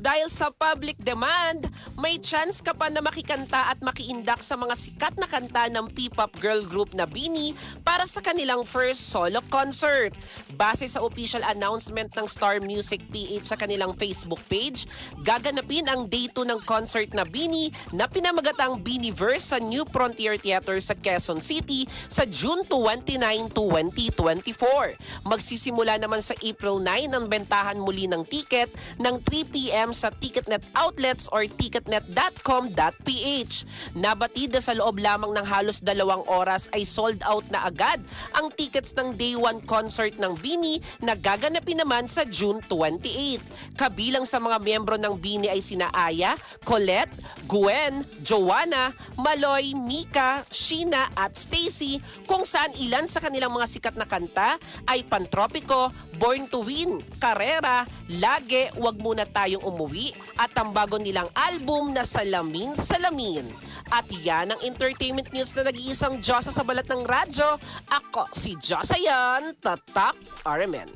Dahil sa public demand, may chance ka pa na makikanta at makiindak sa mga sikat na kanta ng P-pop girl group na Bini para sa kanilang first solo concert. Base sa official announcement ng Star Music PH sa kanilang Facebook page, gaganapin ang day 2 ng concert na Bini na pinamagatang Biniverse sa New Frontier Theater sa Quezon City sa June 29, 2024. Magsisimula naman sa April 9 ang bentahan muli ng ticket ng 3 p.m. sa Ticketnet outlets or ticketnet.com.ph. Nabatid na sa loob lamang ng halos dalawang oras ay sold out na agad ang tickets ng Day 1 concert ng Bini na gaganapin naman sa June 28. Kabilang sa mga miyembro ng Bini ay sina Aya, Colette, Gwen, Joanna, Maloy, Mika, Sheena at Stacy kung saan ilan sa kanilang mga sikat na kanta ay Pantropiko, Born to Win, Karera, Lage, Wag Muna Tayong Umuwi at ang bago nilang album na Salamin Salamin. At yan ang entertainment news na nag-iisang Diyosa sa balat ng radyo. Ako si Diyosa yan, Tatak Armen.